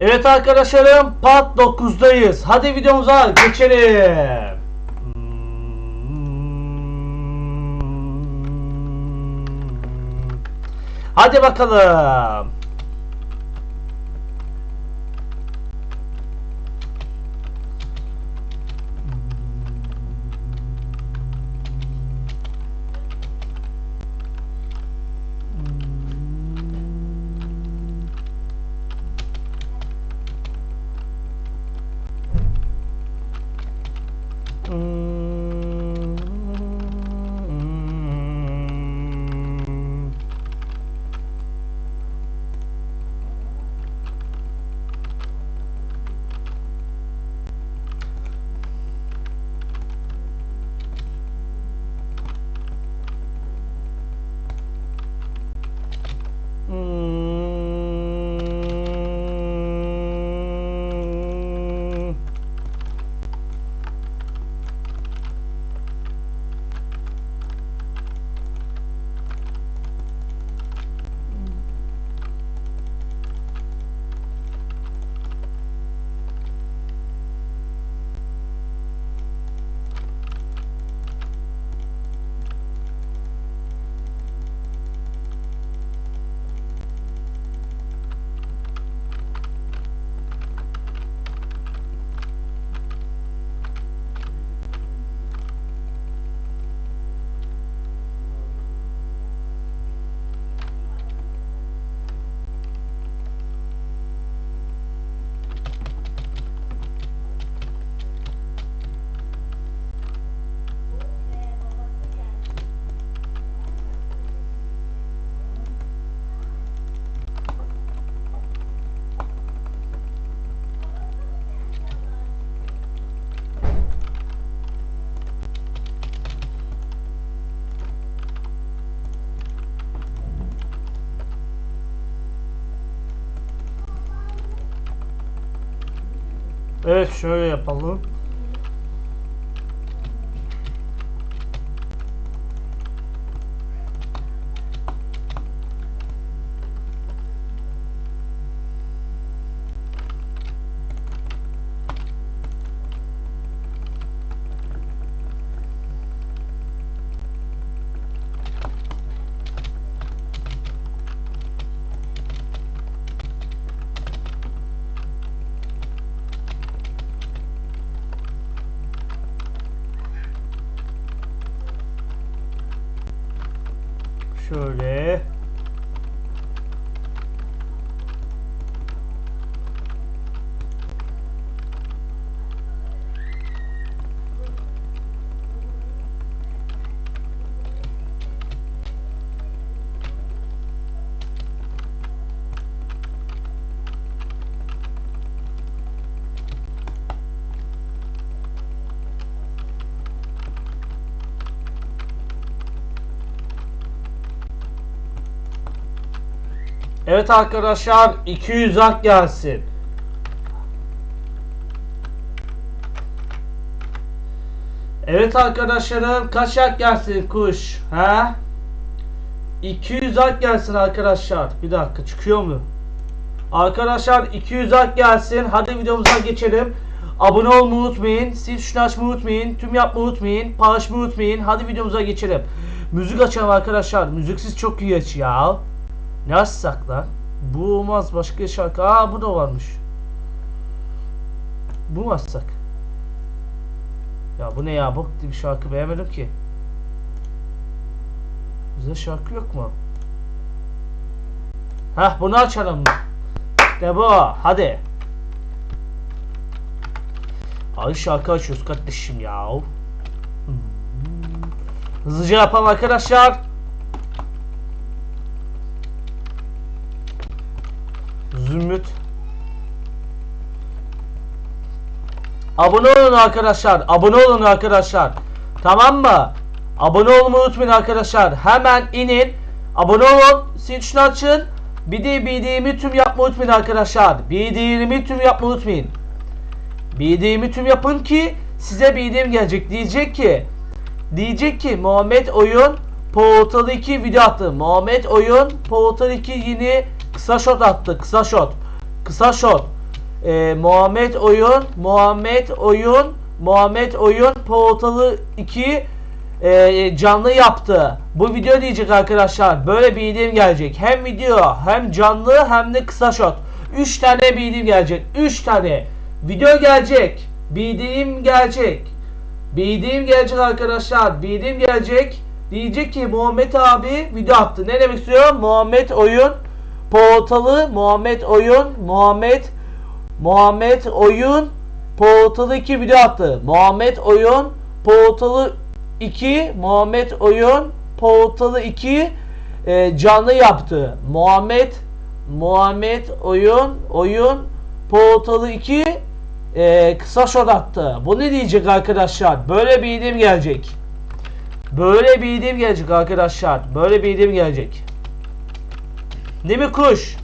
Evet arkadaşlarım part 9'dayız. Hadi videomuza geçelim. Hadi bakalım. Evet şöyle yapalım. Şöyle. Evet arkadaşlar 200 ak gelsin. Evet arkadaşlarım kaç ak gelsin kuş? He? 200 ak gelsin arkadaşlar. Bir dakika çıkıyor mu? Arkadaşlar 200 ak gelsin. Hadi videomuza geçelim. Abone olmayı unutmayın. Sil tuşunu açmayı unutmayın. Tüm yapmayı unutmayın. Paylaşmayı unutmayın. Hadi videomuza geçelim. Müzik açalım arkadaşlar. Müziksiz çok iyi aç ya. Ne açsak lan? Bu olmaz. Başka şarkı. Aa bu da varmış. Bu mu açsak? Ya bu ne ya? Bok bir şarkı beğenmedim ki. Güzel şarkı yok mu? Hah bunu açalım. İşte bu. Hadi. Ay şarkı açıyoruz kardeşim ya. Hmm. Hızlıca yapalım arkadaşlar. Zümrüt. Abone olun arkadaşlar. Abone olun arkadaşlar. Tamam mı? Abone olmayı unutmayın arkadaşlar. Hemen inin. Abone olun. Tuşunu açın. Bir de bildiğimi tüm yapmayı unutmayın arkadaşlar. Bildiğimi tüm yapmayı unutmayın. Bildiğimi tüm yapın ki size bildiğim gelecek. Diyecek ki diyecek ki Muhammed Oyun Portal 2 video attı. Muhammed Oyun Portal 2 yeni kısa shot attı. Kısa shot. Kısa shot. e, Muhammed Oyun, Muhammed Oyun, Muhammed Oyun portalı 2 e, canlı yaptı. Bu video diyecek arkadaşlar. Böyle bir bildirim gelecek. Hem video hem canlı hem de kısa shot. 3 tane bildirim gelecek. 3 tane. Video gelecek. Bildirim gelecek. Bildirim gelecek arkadaşlar. Bildirim gelecek. Diyecek ki Muhammed abi video attı. Ne demek istiyor? Muhammed oyun portalı Muhammed oyun Muhammed Muhammed oyun portalı 2 video attı. Muhammed oyun portalı 2 Muhammed oyun portalı 2 e, canlı yaptı. Muhammed Muhammed oyun oyun portalı 2 e, kısa shot attı. Bu ne diyecek arkadaşlar? Böyle bir idim gelecek. Böyle bir idim gelecek arkadaşlar. Böyle bir idim gelecek. Değil mi kuş?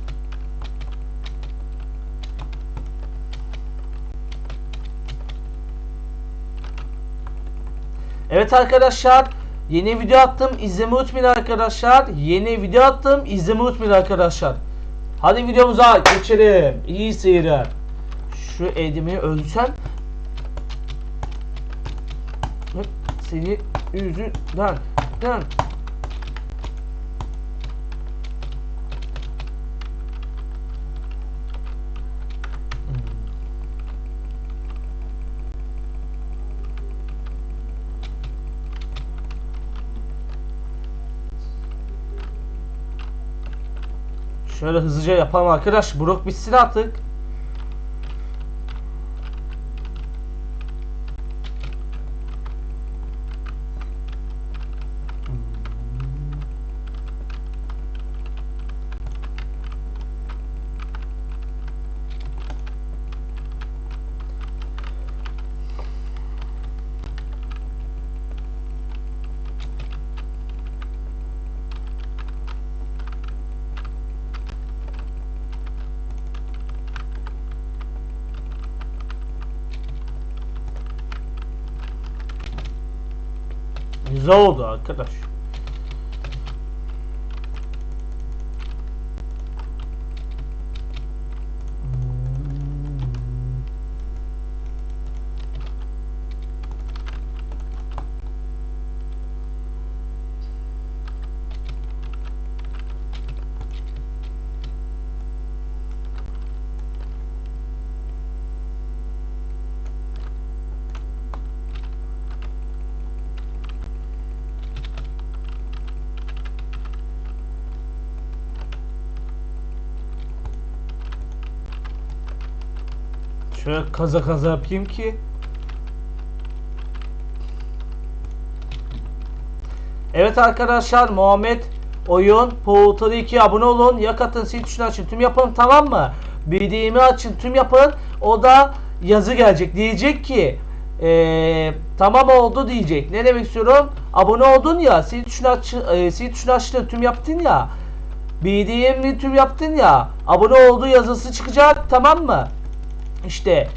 Evet arkadaşlar yeni video attım izleme unutmayın arkadaşlar. Yeni video attım izleme unutmayın arkadaşlar. Hadi videomuza geçelim. İyi seyirler. Şu Edim'i Hep seni yüzünden den. Şöyle hızlıca yapalım arkadaş. Brok bitsin artık. Oldu arkadaş. Şöyle kaza kaza yapayım ki. Evet arkadaşlar Muhammed Oyun Portal 2 abone olun. Yakatın sil tuşunu açın. Tüm yapın tamam mı? Bildiğimi açın. Tüm yapın. O da yazı gelecek. Diyecek ki eee, tamam oldu diyecek. Ne demek istiyorum? Abone oldun ya. Sil tuşunu aç, e, sil tuşunu açtın. Tüm yaptın ya. Bildiğimi tüm yaptın ya. Abone olduğu yazısı çıkacak. Tamam mı? İşte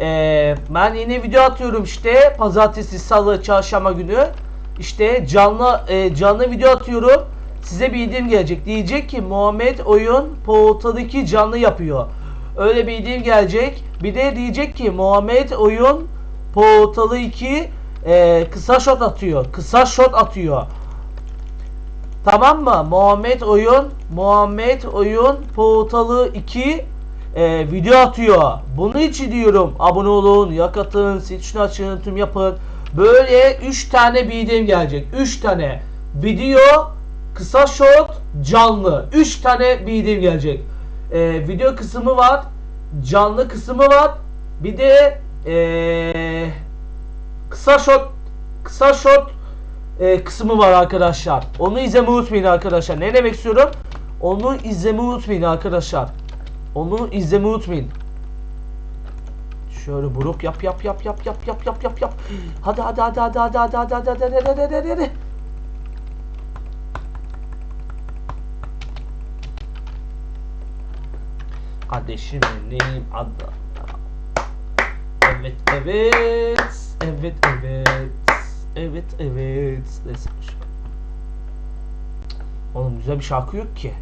eee, ben yeni video atıyorum işte pazartesi, salı, çarşamba günü işte canlı eee, canlı video atıyorum. Size bildirim gelecek. Diyecek ki Muhammed oyun Portal 2 canlı yapıyor. Öyle bildirim gelecek. Bir de diyecek ki Muhammed oyun Portal 2 eee, kısa shot atıyor. Kısa shot atıyor. Tamam mı? Muhammed oyun Muhammed oyun portalı 2 e, video atıyor. Bunun için diyorum abone olun, yakatın, sil tuşunu açın, tüm yapın. Böyle 3 tane bildirim gelecek. 3 tane video, kısa shot, canlı. 3 tane bildirim gelecek. E, video kısmı var, canlı kısmı var. Bir de e, kısa shot, kısa shot e, kısmı var arkadaşlar. Onu izlemeyi unutmayın arkadaşlar. Ne demek istiyorum? Onu izlemeyi unutmayın arkadaşlar. Onu izlemeyi unutmayın. Şöyle buruk yap yap yap yap yap yap yap yap yap. Hadi hadi hadi hadi hadi hadi hadi hadi hadi hadi hadi hadi hadi. Kardeşim neyim adı? Evet evet. Evet evet. Evet evet. Neyse. Oğlum güzel bir şarkı yok ki.